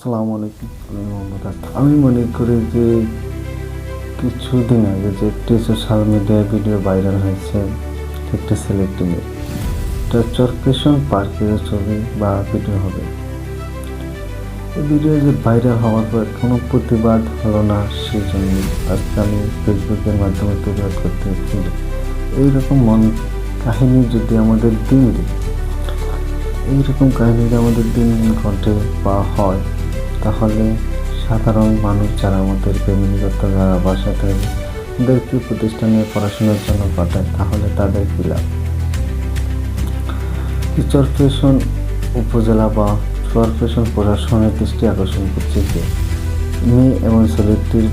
আসসালামু আলাইকুম। আমি মনে করি যে কিছুদিন আগে যে একটি সোশ্যাল মিডিয়ায় ভিডিও ভাইরাল হয়েছে, একটি সিলেক্টি মেয়ে এটা চরপেশন পার্কের ছবি বা ভিডিও হবে। এই ভিডিও যে ভাইরাল হওয়ার পর কোনো প্রতিবাদ হলো না সেই জন্য আজকে আমি ফেসবুকের মাধ্যমে প্রতিবাদ করতে এইরকম মন কাহিনী যদি আমাদের দিন দিন, এইরকম কাহিনী আমাদের দিন দিন ঘটে বা হয় তাহলে সাধারণ মানুষ যারা আমাদের ফ্যামিলিগত যারা বাসা থাকে ওদেরকে প্রতিষ্ঠানে পড়াশোনার জন্য পাঠায়, তাহলে তাদের কী লাভ? টিচার ফেশন উপজেলা বা চরপেশন প্রশাসনের দৃষ্টি আকর্ষণ করছে যে, মেয়ে এবং ছেলেটির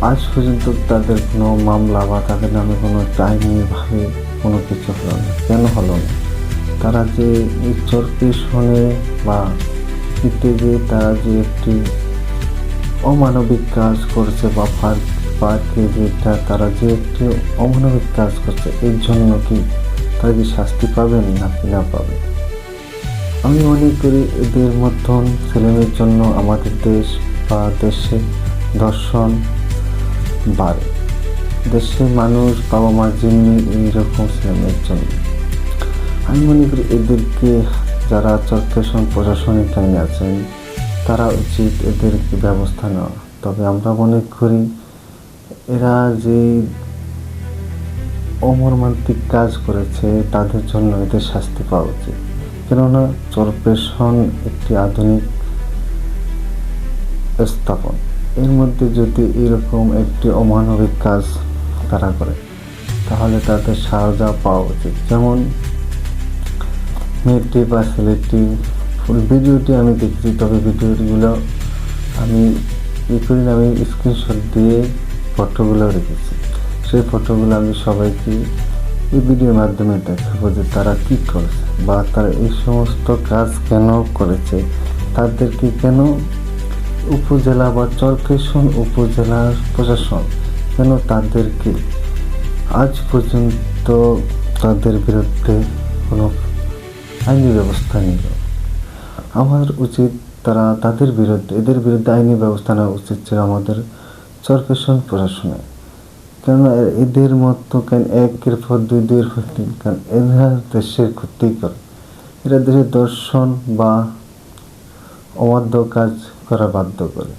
আজ পর্যন্ত তাদের কোনো মামলা বা তাদের নামে কোনো আইনিভাবে কোনো কিছু হলো না। কেন হলো না? তারা যে এই চরপেশনে বা যে তারা যে একটি অমানবিক কাজ করছে বা পার্কে যেটা তারা যে একটি অমানবিক কাজ করছে, এর জন্য কি তারা কি শাস্তি পাবেন নাকি না পাবে আমি মনে করি এদের মতন ছেলেমেয়ের জন্য আমাদের দেশ বা দেশে দর্শন বাড়ে। দেশের মানুষ বাবা মার জন্য এইরকম ছেলেমেয়ের জন্য। আমি মনে করি এদেরকে যারা চরপেশন প্রশাসনিক লাইনে আছেন, তারা উচিত এদেরকে ব্যবস্থা নেওয়া। তবে আমরা মনে করি, এরা যে অমর্মান্তিক কাজ করেছে, তাদের জন্য এদের শাস্তি পাওয়া উচিত। কেননা চরপেশন একটি আধুনিক স্থাপন। এর মধ্যে যদি এরকম একটি অমানবিক কাজ তারা করে, তাহলে তাদের সাজা পাওয়া উচিত। যেমন বা ছেলেটি ফুল ভিডিওটি আমি দেখেছি, তবে ভিডিওগুলো আমি ই করি আমি স্ক্রিনশট দিয়ে ফটোগুলো রেখেছি। সেই ফটোগুলো আমি সবাইকে এই ভিডিওর মাধ্যমে দেখাবো যে তারা কী করেছে বা তারা এই সমস্ত কাজ কেন করেছে। তাদেরকে কেন উপজেলা বা চরপেশন উপজেলার প্রশাসন কেন তাদেরকে আজ পর্যন্ত তাদের বিরুদ্ধে কোনো আইনি ব্যবস্থা নিল। আমার উচিত তারা তাদের বিরুদ্ধে, এদের বিরুদ্ধে আইনি ব্যবস্থা নেওয়া উচিত ছিল আমাদের চরপেশন প্রশাসনে। কেননা এদের মতো কেন একের পর দুই দুইয়ের পর তিন কারণ এরা দেশের ক্ষতি করে এরা দেশের দর্শন বা অবাধ্য কাজ করা বাধ্য করে।